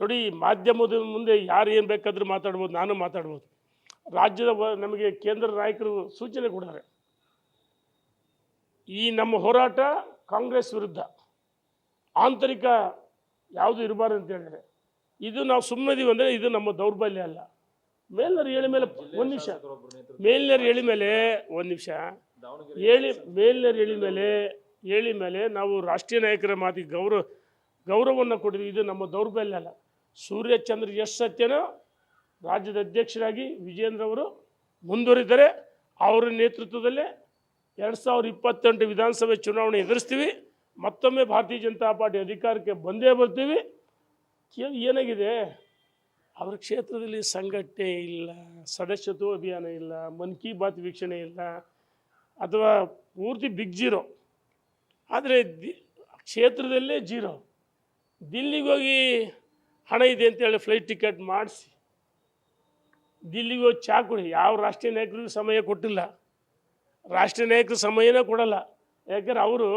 ನೋಡಿ, ಮಾಧ್ಯಮದ ಮುಂದೆ ಯಾರು ಏನು ಬೇಕಾದರೂ ಮಾತಾಡ್ಬೋದು, ನಾನು ಮಾತಾಡ್ಬೋದು. ರಾಜ್ಯದ ನಮಗೆ ಕೇಂದ್ರ ನಾಯಕರು ಸೂಚನೆ ಕೊಡ್ತಾರೆ. ಈ ನಮ್ಮ ಹೋರಾಟ ಕಾಂಗ್ರೆಸ್ ವಿರುದ್ಧ. ಆಂತರಿಕ ಯಾವುದು ಇರಬಾರ್ದು ಅಂತ ಹೇಳಿದ್ರೆ, ಇದು ನಾವು ಸುಮ್ಮನಿದೀವಿ ಅಂದರೆ ಇದು ನಮ್ಮ ದೌರ್ಬಲ್ಯ ಅಲ್ಲ. ಮೇಲ್ನರು ಹೇಳಿ ಮೇಲೆ ಒಂದು ನಿಮಿಷ. ಮೇಲ್ನರು ಹೇಳಿ ಮೇಲೆ ಒಂದು ನಿಮಿಷ. ಹೇಳಿ, ಮೇಲ್ನರು ಹೇಳಿ ಮೇಲೆ ಹೇಳಿ ಮೇಲೆ ನಾವು ರಾಷ್ಟ್ರೀಯ ನಾಯಕರ ಮಾತಿಗೆ ಗೌರವ, ಗೌರವವನ್ನು ಕೊಟ್ಟಿದ್ವಿ ಇದು ನಮ್ಮ ದೌರ್ಬಲ್ಯ ಅಲ್ಲ. ಸೂರ್ಯಚಂದ್ರ ಎಷ್ಟು ಸತ್ಯನೋ, ರಾಜ್ಯದ ಅಧ್ಯಕ್ಷರಾಗಿ ವಿಜೇಂದ್ರ ಅವರು ಮುಂದುವರಿದರೆ ಅವರ ನೇತೃತ್ವದಲ್ಲೇ ಎರಡು ಸಾವಿರದ ಇಪ್ಪತ್ತೆಂಟು ವಿಧಾನಸಭೆ ಚುನಾವಣೆ ಎದುರಿಸ್ತೀವಿ. ಮತ್ತೊಮ್ಮೆ ಭಾರತೀಯ ಜನತಾ ಪಾರ್ಟಿ ಅಧಿಕಾರಕ್ಕೆ ಬಂದೇ ಬರ್ತೀವಿ. ಏನಾಗಿದೆ? ಅವರ ಕ್ಷೇತ್ರದಲ್ಲಿ ಸಂಘಟನೆ ಇಲ್ಲ, ಸದಸ್ಯತ್ವ ಅಭಿಯಾನ ಇಲ್ಲ, ಮನ್ ಕಿ ಬಾತ್ ವೀಕ್ಷಣೆ ಇಲ್ಲ, ಅಥವಾ ಪೂರ್ತಿ ಬಿಗ್ ಜೀರೋ. ಆದರೆ ದಿ, ಕ್ಷೇತ್ರದಲ್ಲೇ ಜೀರೋ. ದಿಲ್ಲಿಗೆ ಹೋಗಿ ಹಣ ಇದೆ ಅಂತೇಳಿ ಫ್ಲೈಟ್ ಟಿಕೆಟ್ ಮಾಡಿಸಿ. ದಿಲ್ಲಿಗೆ ಹೋಗಿ ಚಾ ಕುಡಿ. ಯಾವ ರಾಷ್ಟ್ರೀಯ ನಾಯಕರಿಗೂ ಸಮಯ ಕೊಟ್ಟಿಲ್ಲ. ರಾಷ್ಟ್ರೀಯ ನಾಯಕರು ಸಮಯನೇ ಕೊಡಲ್ಲ. ಯಾಕಂದ್ರೆ ಅವರು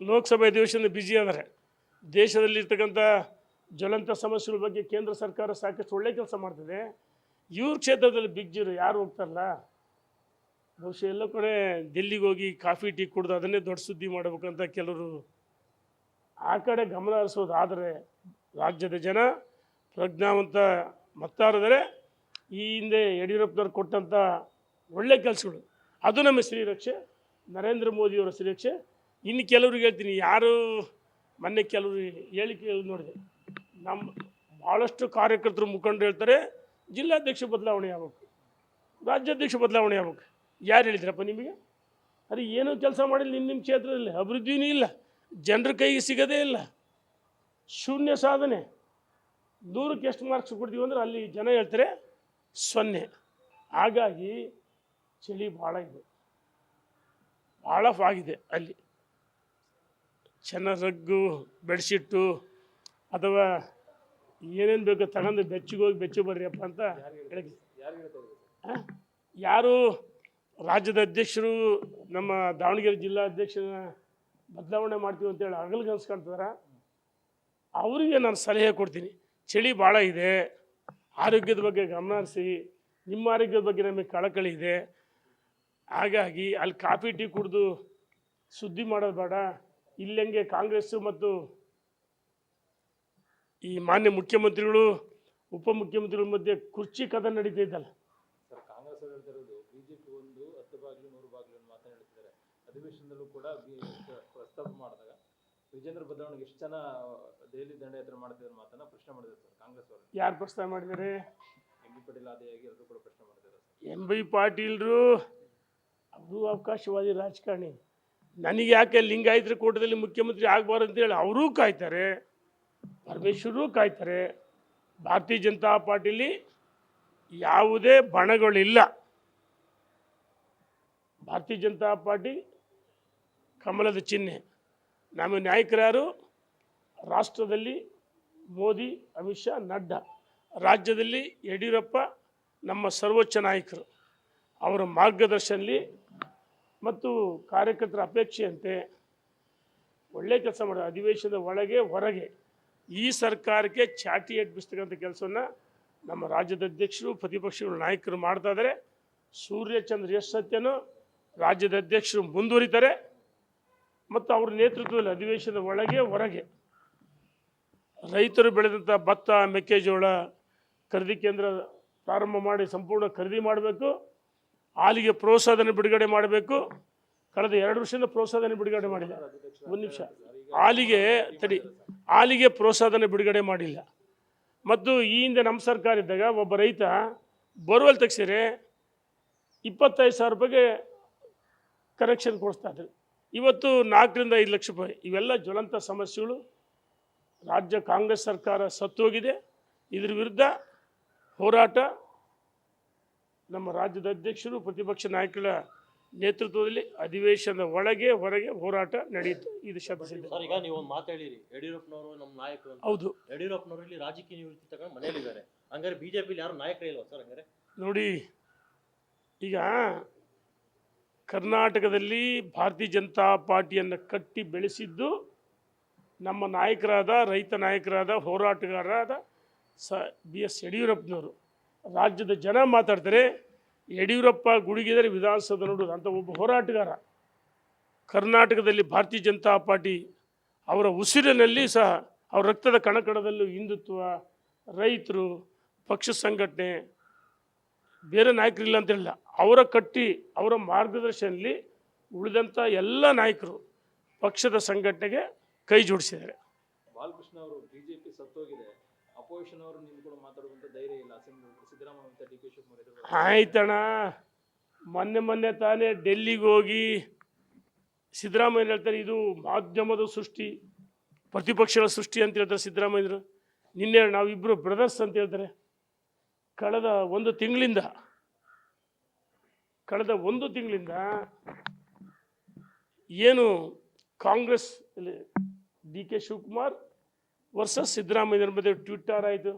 ಲೋಕಸಭೆ ಅಧಿವೇಶನ ಬ್ಯುಸಿ ಆದರೆ. ದೇಶದಲ್ಲಿರ್ತಕ್ಕಂಥ ಜ್ವಲಂತ ಸಮಸ್ಯೆಗಳ ಬಗ್ಗೆ ಕೇಂದ್ರ ಸರ್ಕಾರ ಸಾಕಷ್ಟು ಒಳ್ಳೆ ಕೆಲಸ ಮಾಡ್ತಿದೆ. ಇವ್ರ ಕ್ಷೇತ್ರದಲ್ಲಿ ಬಿಗ್ ಯಾರು ಹೋಗ್ತಾರಲ್ಲ? ಬಹುಶಃ ಎಲ್ಲ ಕಡೆ ದಿಲ್ಲಿಗೆ ಹೋಗಿ ಕಾಫಿ, ಟೀ ಕುಡ್ದು ಅದನ್ನೇ ದೊಡ್ಡ ಸುದ್ದಿ ಮಾಡಬೇಕಂತ ಕೆಲವರು ಆ ಕಡೆ ಗಮನ ಹರಿಸೋದು ಆದರೆ ರಾಜ್ಯದ ಜನ ಪ್ರಜ್ಞಾವಂತ ಮತ್ತಾರದರೆ ಈ ಹಿಂದೆ ಯಡಿಯೂರಪ್ಪನವ್ರು ಕೊಟ್ಟಂಥ ಒಳ್ಳೆ ಕೆಲಸಗಳು. ಅದು ನಮ್ಮ ಶ್ರೀರಕ್ಷೆ ನರೇಂದ್ರ ಮೋದಿಯವರ ಶ್ರೀರಕ್ಷೆ ಇನ್ನು ಕೆಲವ್ರಿಗೆ ಹೇಳ್ತೀನಿ, ಯಾರು ಮೊನ್ನೆ ಕೆಲವರು ಹೇಳಿಕೆ ನೋಡಿದೆ. ನಮ್ಮ ಭಾಳಷ್ಟು ಕಾರ್ಯಕರ್ತರು ಮುಖಂಡರು ಹೇಳ್ತಾರೆ, ಜಿಲ್ಲಾಧ್ಯಕ್ಷ ಬದಲಾವಣೆ ಆಗ್ಬೇಕು. ರಾಜ್ಯಾಧ್ಯಕ್ಷ ಬದಲಾವಣೆ ಆಗ್ಬೇಕು. ಯಾರು ಹೇಳಿದ್ರಪ್ಪ ನಿಮಗೆ? ಅರೆ ಏನೂ ಕೆಲಸ ಮಾಡಿಲ್ಲ ನಿಮ್ಮ ನಿಮ್ಮ ಕ್ಷೇತ್ರದಲ್ಲಿ ಅಭಿವೃದ್ಧಿನೂ ಇಲ್ಲ. ಜನರ ಕೈಗೆ ಸಿಗೋದೇ ಇಲ್ಲ. ಶೂನ್ಯ ಸಾಧನೆ. ನೂರಕ್ಕೆ ಎಷ್ಟು ಮಾರ್ಕ್ಸ್ ಕೊಡ್ತೀವಿ ಅಂದ್ರೆ ಅಲ್ಲಿ ಜನ ಹೇಳ್ತಾರೆ ಸೊನ್ನೆ. ಹಾಗಾಗಿ ಚಳಿ ಭಾಳ ಇದೆ. ಭಾಳ ಆಗಿದೆ ಅಲ್ಲಿ. ಚೆನ್ನ ರಗ್ಗು ಬೆಡ್ಶೀಟು ಅಥವಾ ಏನೇನು ಬೇಕೋ ತಗೊಂಡು ಬೆಚ್ಚಿಗೆ ಹೋಗಿ ಬೆಚ್ಚು ಬರ್ರಿಯಪ್ಪ ಅಂತ ಹೇಳಿದ್ವಿ? ಯಾರು ರಾಜ್ಯದ ಅಧ್ಯಕ್ಷರು, ನಮ್ಮ ದಾವಣಗೆರೆ ಜಿಲ್ಲಾ ಅಧ್ಯಕ್ಷರ ಬದಲಾವಣೆ ಮಾಡ್ತೀವಿ ಅಂತೇಳಿ ಹಗಲು ಅನ್ಸ್ಕೊಂತಾರ ಅವರಿಗೆ ನಾನು ಸಲಹೆ ಕೊಡ್ತೀನಿ. ಚಳಿ ಭಾಳ ಇದೆ. ಆರೋಗ್ಯದ ಬಗ್ಗೆ ಗಮನ ಹರಿಸಿ ನಿಮ್ಮ ಆರೋಗ್ಯದ ಬಗ್ಗೆ ನಮಗೆ ಕಳಕಳಿ ಇದೆ. ಹಾಗಾಗಿ ಅಲ್ಲಿ ಕಾಫಿ, ಟೀ ಕುಡಿದು ಸುದ್ದಿ ಮಾಡೋದು ಬೇಡ. ಇಲ್ಲಂಗೆ ಕಾಂಗ್ರೆಸ್ಸು ಮತ್ತು ಈ ಮಾನ್ಯ ಮುಖ್ಯಮಂತ್ರಿಗಳು, ಉಪಮುಖ್ಯಮಂತ್ರಿಗಳ ಮಧ್ಯೆ ಕುರ್ಚಿ ಕದ ನಡೀತಾ ಇದ್ದಲ್ಲ. ಅಧಿವೇಶನದಲ್ಲೂ ಕೂಡ ಪ್ರಸ್ತಾಪ ಮಾಡಿದಾಗ ವಿಜೇಂದ್ರ ಬದಲಾವಣೆಗೆ ಎಷ್ಟು ಜನ ದೆಹಲಿ ದಂಡಯಾತ್ರೆ ಮಾಡ್ತಿದ್ರು ಮಾತನ್ನ ಪ್ರಶ್ನೆ ಮಾಡಿದ್ರು ಸರ್ ಕಾಂಗ್ರೆಸ್ ಅವರು. ಯಾರು ಪ್ರಸ್ತಾವ ಮಾಡಿದ್ದಾರೆ? ಎಂ ಬಿ ಪಾಟೀಲ್ ಆದಿಯಾಗಿ ಎಲ್ಲರೂ ಕೂಡ ಪ್ರಶ್ನೆ ಮಾಡಿದ್ದಾರೆ ಎಂ ಬಿ ಪಾಟೀಲ್ರು ಅವರು ಅವಕಾಶವಾದಿ ರಾಜಕಾರಣಿ. ನನಗೆ ಯಾಕೆ ಲಿಂಗಾಯತರ ಕೂಟದಲ್ಲಿ ಮುಖ್ಯಮಂತ್ರಿ ಆಗಬಾರ್ದು ಅಂತೇಳಿ ಅವರೂ ಕಾಯ್ತಾರೆ ಪರಮೇಶ್ವರೂ ಕಾಯ್ತಾರೆ. ಭಾರತೀಯ ಜನತಾ ಪಾರ್ಟಿಲಿ ಯಾವುದೇ ಬಣಗಳಿಲ್ಲ. ಭಾರತೀಯ ಜನತಾ ಪಾರ್ಟಿ ಕಮಲದ ಚಿಹ್ನೆ. ನಮ್ಮ ನಾಯಕರ್ಯಾರು ರಾಷ್ಟ್ರದಲ್ಲಿ ಮೋದಿ, ಅಮಿತ್ ಶಾ, ನಡ್ಡಾ. ರಾಜ್ಯದಲ್ಲಿ ಯಡಿಯೂರಪ್ಪ ನಮ್ಮ ಸರ್ವೋಚ್ಚ ನಾಯಕರು. ಅವರ ಮಾರ್ಗದರ್ಶನಲ್ಲಿ ಮತ್ತು ಕಾರ್ಯಕರ್ತರ ಅಪೇಕ್ಷೆಯಂತೆ ಒಳ್ಳೆ ಕೆಲಸ ಮಾಡೋದು ಅಧಿವೇಶನದ ಒಳಗೆ, ಹೊರಗೆ ಈ ಸರ್ಕಾರಕ್ಕೆ ಚಾಟಿ ಎಬ್ಬಿಸ್ತಕ್ಕಂಥ ಕೆಲಸವನ್ನು ನಮ್ಮ ರಾಜ್ಯದ ಅಧ್ಯಕ್ಷರು, ಪ್ರತಿಪಕ್ಷಗಳ ನಾಯಕರು ಮಾಡ್ತಾ ಇದ್ದಾರೆ ಸೂರ್ಯಚಂದ್ರ ಎಸ್ ಸತ್ಯನೋ ರಾಜ್ಯದ ಅಧ್ಯಕ್ಷರು ಮುಂದುವರಿತಾರೆ. ಮತ್ತು ಅವ್ರ ನೇತೃತ್ವದಲ್ಲಿ ಅಧಿವೇಶನದ ಒಳಗೆ ಹೊರಗೆ ರೈತರು ಬೆಳೆದಂಥ ಭತ್ತ, ಮೆಕ್ಕೆಜೋಳ ಖರೀದಿ ಕೇಂದ್ರ ಪ್ರಾರಂಭ ಮಾಡಿ ಸಂಪೂರ್ಣ ಖರೀದಿ ಮಾಡಬೇಕು. ಹಾಲಿಗೆ ಪ್ರೋತ್ಸಾಹಧನ ಬಿಡುಗಡೆ ಮಾಡಬೇಕು. ಕಳೆದ ಎರಡು ವರ್ಷದಿಂದ ಪ್ರೋತ್ಸಾಹಧನ ಬಿಡುಗಡೆ ಮಾಡಿಲ್ಲ. ಒಂದು ನಿಮಿಷ. ಹಾಲಿಗೆ ತಡಿ. ಹಾಲಿಗೆ ಪ್ರೋತ್ಸಾಹಧನ ಬಿಡುಗಡೆ ಮಾಡಿಲ್ಲ. ಮತ್ತು ಈ ಹಿಂದೆ ನಮ್ಮ ಸರ್ಕಾರ ಇದ್ದಾಗ ಒಬ್ಬ ರೈತ ಬೋರ್ವೆಲ್ ತೆಗ್ಸಿದ್ರೆ ಇಪ್ಪತ್ತೈದು ಸಾವಿರ ರೂಪಾಯಿಗೆ ಕರೆಕ್ಷನ್ ಕೊಡಿಸ್ತಾ ಇದ್ರು. ಇವತ್ತು ನಾಲ್ಕರಿಂದ ಐದು ಲಕ್ಷ ರೂಪಾಯಿ. ಇವೆಲ್ಲ ಜ್ವಲಂತ ಸಮಸ್ಯೆಗಳು. ರಾಜ್ಯ ಕಾಂಗ್ರೆಸ್ ಸರ್ಕಾರ ಸತ್ತೋಗಿದೆ. ಇದ್ರ ವಿರುದ್ಧ ಹೋರಾಟ ನಮ್ಮ ರಾಜ್ಯದ ಅಧ್ಯಕ್ಷರು ಪ್ರತಿಪಕ್ಷ ನಾಯಕರ ನೇತೃತ್ವದಲ್ಲಿ ಅಧಿವೇಶನದ ಒಳಗೆ ಹೊರಗೆ ಹೋರಾಟ ನಡೆಯಿತು. ಇದು ಶಬ್ದ ಸರ್ ಈಗ ನೀವು ಒಂದು ಮಾತು ಹೇಳಿರಿ. ಯಡಿಯೂರಪ್ಪನವರು ನಮ್ಮ ನಾಯಕರು ಹೌದು. ಯಡಿಯೂರಪ್ಪನವರು ಇಲ್ಲಿ ರಾಜಕೀಯ ನಿವೃತ್ತಿ ತಗೊಂಡು ಮನೇಲಿದ್ದಾರೆ ಹಂಗಾರೆ ಬಿಜೆಪಿಲಿ ಯಾರು ನಾಯಕರೇ ಇಲ್ವಾ ಸರ್ ಹಂಗಾರೆ? ನೋಡಿ ಈಗ ಕರ್ನಾಟಕದಲ್ಲಿ ಭಾರತೀಯ ಜನತಾ ಪಾರ್ಟಿಯನ್ನು ಕಟ್ಟಿ ಬೆಳೆಸಿದ್ದು ನಮ್ಮ ನಾಯಕರಾದ, ರೈತ ನಾಯಕರಾದ, ಹೋರಾಟಗಾರರಾದ ಸ ಬಿ ಎಸ್ ಯಡಿಯೂರಪ್ಪನವರು. ರಾಜ್ಯದ ಜನ ಮಾತಾಡ್ತಾರೆ, ಯಡಿಯೂರಪ್ಪ ಗುಡುಗಿದರೆ ವಿಧಾನಸೌಧ ನೋಡೋದು ಅಂತ ಒಬ್ಬ ಹೋರಾಟಗಾರ. ಕರ್ನಾಟಕದಲ್ಲಿ ಭಾರತೀಯ ಜನತಾ ಪಾರ್ಟಿ ಅವರ ಉಸಿರಿನಲ್ಲಿ ಸಹ ಅವರ ರಕ್ತದ ಕಣಕಣದಲ್ಲೂ ಹಿಂದುತ್ವ, ರೈತರು, ಪಕ್ಷ ಸಂಘಟನೆ, ಬೇರೆ ನಾಯಕರಿಲ್ಲ ಅಂತ ಹೇಳಿಲ್ಲ. ಅವರ ಕಟ್ಟಿ ಅವರ ಮಾರ್ಗದರ್ಶನದಲ್ಲಿ ಉಳಿದಂಥ ಎಲ್ಲ ನಾಯಕರು ಪಕ್ಷದ ಸಂಘಟನೆಗೆ ಕೈ ಜೋಡಿಸಿದ್ದಾರೆ. ಬಾಲಕೃಷ್ಣ ಅವರು ಬಿಜೆಪಿ ಸತ್ತೋಗಿದೆ. ಅಪೋಸಿಷನ್ ಅವರು ನಿಂತ್ಕೊಂಡು ಮಾತಾಡುವಂತ ಧೈರ್ಯ ಇಲ್ಲ. ಸಿದ್ದರಾಮಯ್ಯ ಮತ್ತು ಡಿ ಕೆ ಶಿವಕುಮಾರ್ ಎದುರು ಆಯ್ತಣ್ಣ. ಮೊನ್ನೆ ಮೊನ್ನೆ ತಾನೇ ಡೆಲ್ಲಿಗೆ ಹೋಗಿ ಸಿದ್ದರಾಮಯ್ಯ ಹೇಳ್ತಾರೆ ಇದು ಮಾಧ್ಯಮದ ಸೃಷ್ಟಿ ಪ್ರತಿಪಕ್ಷಗಳ ಸೃಷ್ಟಿ ಅಂತ ಹೇಳ್ತಾರೆ ಸಿದ್ದರಾಮಯ್ಯರು. ನಿನ್ನೆ ನಾವಿಬ್ಬರು ಬ್ರದರ್ಸ್ ಅಂತ ಹೇಳ್ತಾರೆ. ಕಳೆದ ಒಂದು ತಿಂಗಳಿಂದ ಕಳೆದ ಒಂದು ತಿಂಗಳಿಂದ ಏನು Congress D K Shivakumar versus ಸಿದ್ದರಾಮಯ್ಯರ ಮಧ್ಯೆ ಟ್ವಿಟ್ಟರ್ ಆಯಿತು.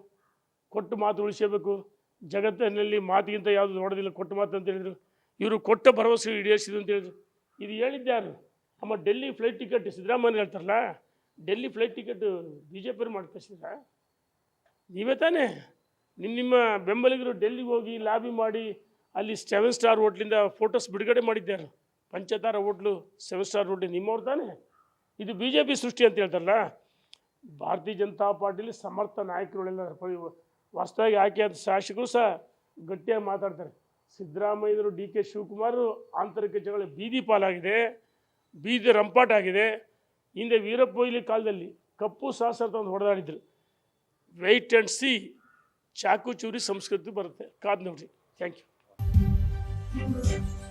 ಕೊಟ್ಟು ಮಾತು ಉಳಿಸಬೇಕು ಜಗತ್ತಿನಲ್ಲಿ ಮಾತಿಗಿಂತ ಯಾವುದು ನೋಡೋದಿಲ್ಲ ಕೊಟ್ಟು ಮಾತು ಅಂತ ಹೇಳಿದರು. ಇವರು ಕೊಟ್ಟ ಭರವಸೆ ಈಡೇರಿಸಿದ್ರು ಅಂತ ಹೇಳಿದರು. ಇದು ಹೇಳಿದ್ಯಾರು ಅಮ್ಮ ಡೆಲ್ಲಿ ಫ್ಲೈಟ್ ಟಿಕೆಟ್ ಸಿದ್ದರಾಮಯ್ಯ ಹೇಳ್ತಾರಲ್ಲ, Delhi flight ticket B J ಪಿಯವ್ರು ಮಾಡಿ ನೀವೇ ತಾನೇ. ನಿಮ್ಮ ನಿಮ್ಮ ಬೆಂಬಲಿಗರು ಡೆಲ್ಲಿಗೆ ಹೋಗಿ ಲಾಬಿ ಮಾಡಿ ಅಲ್ಲಿ ಸೆವೆನ್ ಸ್ಟಾರ್ ಹೋಟ್ಲಿಂದ ಫೋಟೋಸ್ ಬಿಡುಗಡೆ ಮಾಡಿದ್ದಾರೆ ಪಂಚತಾರ ಹೋಟ್ಲು ಸೆವೆನ್ ಸ್ಟಾರ್ ಹೋಟ್ಲು ನಿಮ್ಮವ್ರು ತಾನೆ? ಇದು ಬಿ ಜೆ ಪಿ ಸೃಷ್ಟಿ ಅಂತ ಹೇಳ್ತಾರಲ್ಲ? ಭಾರತೀಯ ಜನತಾ ಪಾರ್ಟಿಲಿ ಸಮರ್ಥ ನಾಯಕರುಗಳೆಲ್ಲ ಹೊಸದಾಗಿ ಆಯ್ಕೆಯಾದ ಶಾಸಕರು ಸಹ ಗಟ್ಟಿಯಾಗಿ ಮಾತಾಡ್ತಾರೆ. ಸಿದ್ದರಾಮಯ್ಯರು ಡಿ ಕೆ ಶಿವಕುಮಾರ್ ಆಂತರಿಕ ಜಗಳ ಬೀದಿ ಪಾಲಾಗಿದೆ, ಬೀದಿ ರಂಪಾಟಾಗಿದೆ. ಹಿಂದೆ ವೀರಪ್ಪ ಮೊಯ್ಲಿ ಕಾಲದಲ್ಲಿ ಕಪ್ಪು ಸಾಸರ ತಂದು ಹೊಡೆದಾಡಿದ್ರು. ವೆಯ್ಟ್ ಆ್ಯಂಡ್ ಸಿ ಚಾಕು ಚೂರಿ ಸಂಸ್ಕೃತಿ ಬರುತ್ತೆ. ಕಾದ್ ನೋಡ್ರಿ ಥ್ಯಾಂಕ್ ಯು Amen.